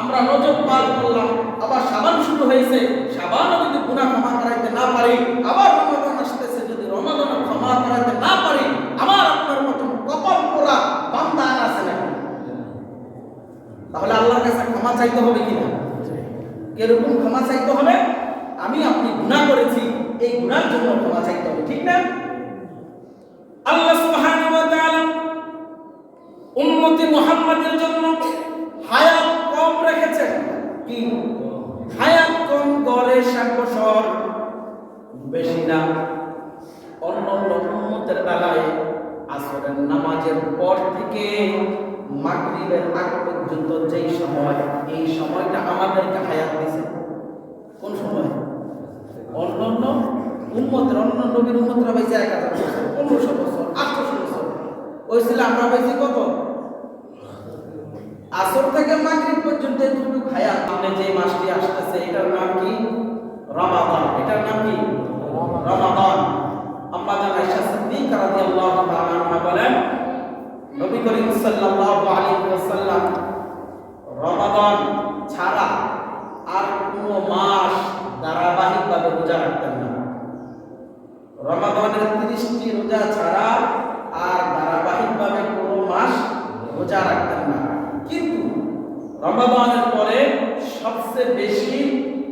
আমরা নজর পার করলাম, আবার সাবান শুরু হয়েছে, সাবানও যদি গুনাহ ক্ষমা করাইতে না পারি, আবার রমাদান আসতেছে যদি রমাদান ক্ষমা করাইতে না পারি আমার আপনার মতন কপাল পোড়া বান্দা আছে না। তাহলে আল্লাহর কাছে ক্ষমা চাইতে হবে কিনা? এরকম ক্ষমা চাইতে হবে, আমি আপনি গুণা করেছি, এই গুণার জন্য ক্ষমা চাইতে হবে, ঠিক না? আল্লাহ সুবহানাহু ওয়া তাআলা উম্মতি মুহাম্মাদের জন্য হায়াত কম রেখেছেন। কি? হায়াত কম গড়ে ষাট বেশি না। অন্য উম্মতের বেলায় আসরের নামাজের পর থেকে মাগরিবের আগ পর্যন্ত যেই সময়, এই সময়টা আমাদেরকে হায়াত দিয়েছে কোন সময়? অন্য অন্য উম্মতের, অন্য নবীর উম্মতরা পাইছে এক হাজার বছর, পনেরোশো বছর আটশোশো বছর। ওই ছিল আমরা পাইছি কত আসর থেকে মাগরিব পর্যন্ত এতটুকু হায়াত সামনে যে মাসটি আসতেছে, এটার নাম কি? রমাদান। এটার নাম কি? রমাদান। আম্মা জান আয়েশা সিদ্দিকা রাদিয়াল্লাহু তাআলা আনহা বলেন, নবী করিম সাল্লাল্লাহু আলাইহি ওয়াসাল্লাম রমাদান ছাড়া আর কোনো মাস ধারাবাহিকভাবে রোজা রাখতেন না। রমাদানের তিরিশটি রোজা ছাড়া আর ধারাবাহিকভাবে কোনো মাস রোজা রাখতেন না কিন্তু রমাদানের পরে সবচেয়ে বেশি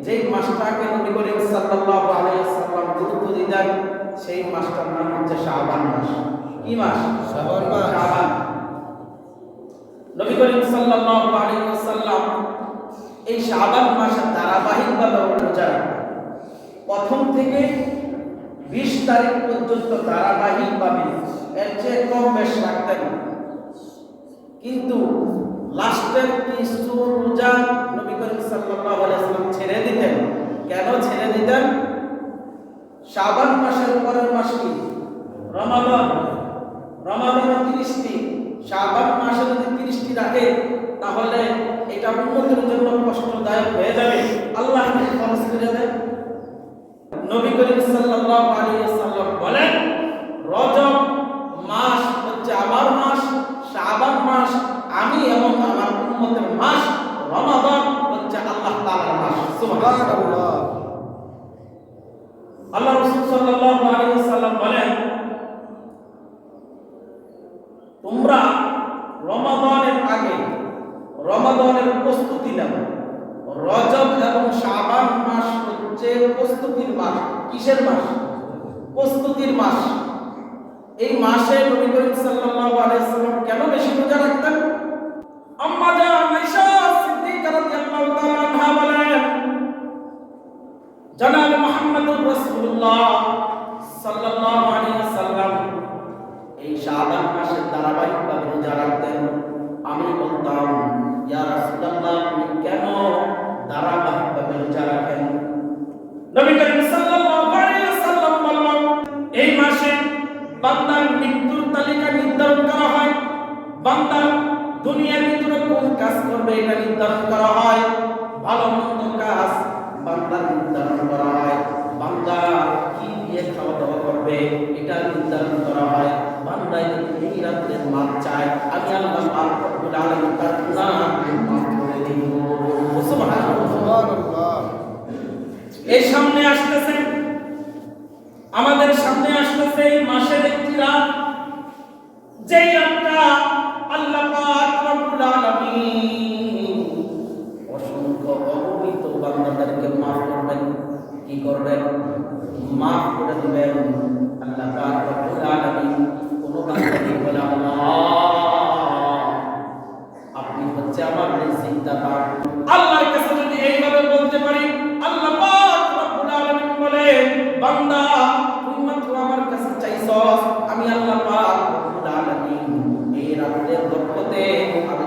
যে মাসটাকে নবী করিম সাল্লাল্লাহু আলাইহি ওয়াসাল্লাম গুরুত্ব দিতেন সেই মাসটার নাম হচ্ছে শাবান মাস। কি মাস? শাবান মাস। শাবান। নবী করিম সাল্লাল্লাহু আলাইহি ওয়াসাল্লাম এই শাবান মাসে ধারাবাহিকভাবে রোজা প্রথম থেকে বিশ তারিখ পর্যন্ত ধারাবাহিকভাবে এর চেয়ে কম বেশ রাখতেন। কিন্তু লাস্টের কিছু রোজা নবী করিম সাল্লাল্লাহু আলাইহি ওয়াসাল্লাম ছেড়ে দিতেন। কেন ছেড়ে দিতেন? শাবান মাসের পরের মাস কি? রমাদান। রমাদান তিরিশটি শাবান মাসে যদি তিরিশটি রাখে, তাহলে এটা উন্মতের জন্য কষ্টদায়ক হয়ে যাবে। আল্লাহ খরচ করে দেয় নবী করিম সাল্লাল্লাহু আলাইহি ওয়াসাল্লাম বলেন রজব আল্লাহ রাসূল সাল্লাল্লাহু আলাইহি ওয়াসাল্লাম বলেন, তোমরা রমাদানের আগে রমাদানের প্রস্তুতি নাও। রজব এবং শাবান মাস হচ্ছে প্রস্তুতির মাস। কিসের মাস? প্রস্তুতির মাস। এই মাসে নবী করিম সাল্লাল্লাহু আলাইহি কেন বেশি রোজা রাখতেন? আম্মা জান জনাব মুহাম্মদুর রাসূলুল্লাহ সাল্লাল্লাহু আলাইহি ওয়াসাল্লাম এই শাবান মাসে ধারাবাহিকভাবে রোজা রাখতেন। আমি বলতাম, ইয়া রাসূলুল্লাহ, আপনি কেন ধারাবাহিকভাবে রোজা রাখেন? নবী করিম সাল্লাল্লাহু আলাইহি ওয়াসাল্লাম বললেন, এই মাসে বান্দার মৃত্যুর তালিকা নির্ধারণ করা হয়। বান্দার দুনিয়ার ভিতরে কোন কাজ করবে এটা নির্ধারণ করা হয়। ভালো মন্দ কাজ নির্ধারণ করা হয়। বান্দা কি দিয়ে খাওয়া দাওয়া করবে, এটা নির্ধারণ করা হয়। এই রাত্রের চায়, আমি আল্লাহ আলামিন তার সুবহানাল্লাহ। এই সামনে আসতেছে, আমাদের সামনে আসতেছে মাসের একটি রাত। যেই রাতটা অগণিত বান্দাদেরকে মাফ করবেন। কি করবেন? মাফ করে দিবেন। আল্লাহ কোন বলে আপনি হচ্ছে আমার দাতা আল্লাহর যদি এইভাবে বলতে পারি, আল্লাহ বান্দা তুই আমার কাছে চাইছস, আমি আল্লাহ পাক এই রাতের বরকতে আমি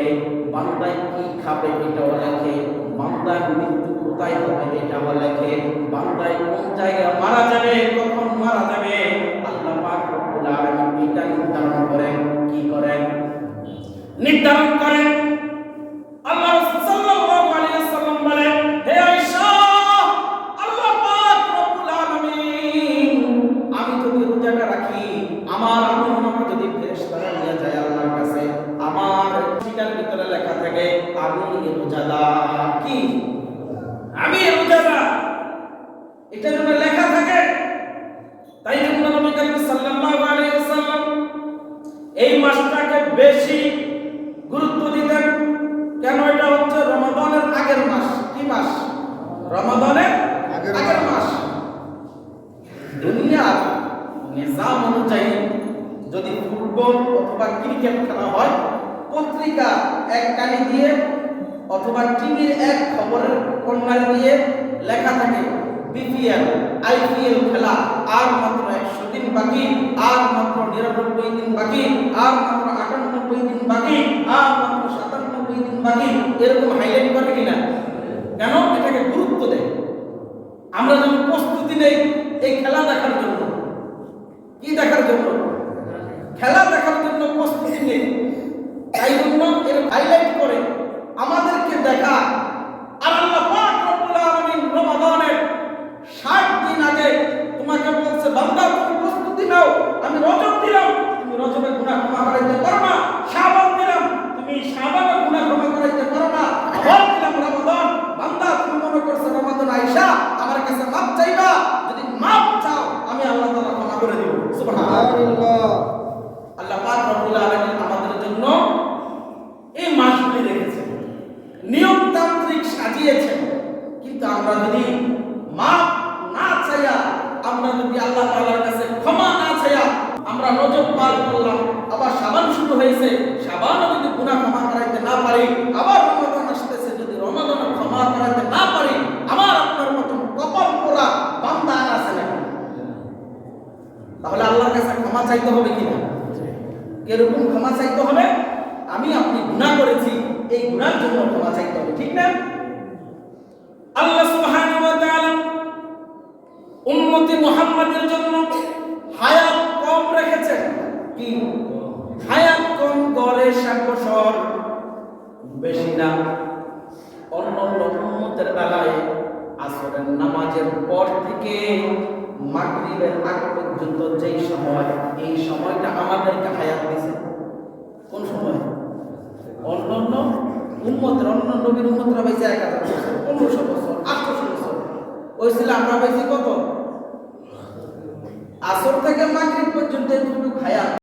লেখে বান্দায় কি খাবে এটাও লেখে বান্দার মৃত্যু কোথায় হবে এটাও লেখে বান্দায় কোন জায়গায় মারা যাবে, কখন মারা যাবে, আল্লাহ পাক রব্বুল আলামিন এটা নির্ধারণ করেন, কি করেন? নির্ধারণ করেন। আমি রাখি, আমার যদি ফেরেশতারা নিয়ে যায় আল্লাহর কাছে, আমার সেটার ভিতরে লেখা থাকে আমি রোজাদার কি? আমি রোজাদার এটা যদি লেখা থাকে তাই জন্য নবী করিম সাল্লাল্লাহু আলাইহি ওয়াসাল্লাম এই মাসটাকে বেশি গুরুত্ব দিতেন। কেন? এটা হচ্ছে রমাদানের আগের মাস। কি মাস? রমাদানের আগের আগের মাস। দুনিয়ার নিজাম অনুযায়ী যদি ফুটবল অথবা ক্রিকেট খেলা হয় পত্রিকা এক কানি দিয়ে অথবা টিভির এক খবরের কর্নার দিয়ে লেখা থাকে, বিপিএল, আইপিএল খেলা, আর মাত্র একশো দিন বাকি, আর মাত্র নিরানব্বই দিন বাকি, আর মাত্র আটানব্বই দিন বাকি, আর মাত্র সাতানব্বই দিন বাকি, এরকম হাইলাইট করে কিনা? কেন? এটাকে গুরুত্ব দেয়। আমরা যেন প্রস্তুতি নেই এই খেলা দেখার জন্য, কি দেখার জন্য খেলা দেখার জন্য প্রস্তুতি নেই তাই আমাদেরকে দেখা। আর আল্লাহ পাক রব্বুল আলামিন রমাদানের 60 দিন আগে তোমাকে বলছে, বান্দা আমি রজব দিলাম। তুমি রজবে গুনাহ পারো না। শাবান দিলাম। তুমি শাবানে গুনাহ ক্ষমা করাইতে পারো না। আবার দিলাম তুমি মনে করছ রমাদান আমার কাছে মাপ চাইবা? যদি মাপ চাও, আমি আল্লাহ তাআলা ক্ষমা করে দেব। সুবহানাল্লাহ সুবহানাল্লাহ আল্লাহ পাক রব্বুল আলামিন আমাদের জন্য এই মাসগুলি রেখেছেন নিয়মতান্ত্রিক সাজিয়েছেন কিন্তু আমরা যদি মাপ না চাইয়া আমরা যদি আল্লাহ তাআলার কাছে ক্ষমা না চাইয়া আমরা রজব পার করলাম আবার শাবান শুরু হয়েছে শাবানও যদি গুনাহ ক্ষমা করাইতে না পারি আবার রমাদান আসতেছে যদি রমাদানও ক্ষমা করাইতে না পারি আমার আপনার মতন কপাল পোড়া বান্দা আর আছে নাকি তাহলে আল্লাহর কাছে ক্ষমা চাইতে হবে কিনা? এরকম ক্ষমা চাইতে হবে। আমি আপনি গুণা করেছি, এই গুণার জন্য ক্ষমা চাইতে হবে, ঠিক না? আল্লাহ সুবহানাহু ওয়া তাআলা উম্মতি মুহাম্মাদের জন্য হায়াত কম রেখেছেন কি হায়াত কম গড়ে ষাট বছর বেশি না অন্য অন্য উম্মতের বেলায় আসরের নামাজের পর থেকে মাগরিবের আগ পর্যন্ত যেই সময় এই সময়টা আমাদেরকে হায়াত দিয়েছে। কোন সময়? অন্যান্য উন্মতের অন্য নবীর উন্মত্র পাইছে এক হাজার বছর, পনেরোশো বছর, আটশোশো বছর। ওই ছিল আমরা পাইছি কত? আসর থেকে মাগরিব পর্যন্ত এতটুকু হায়াত।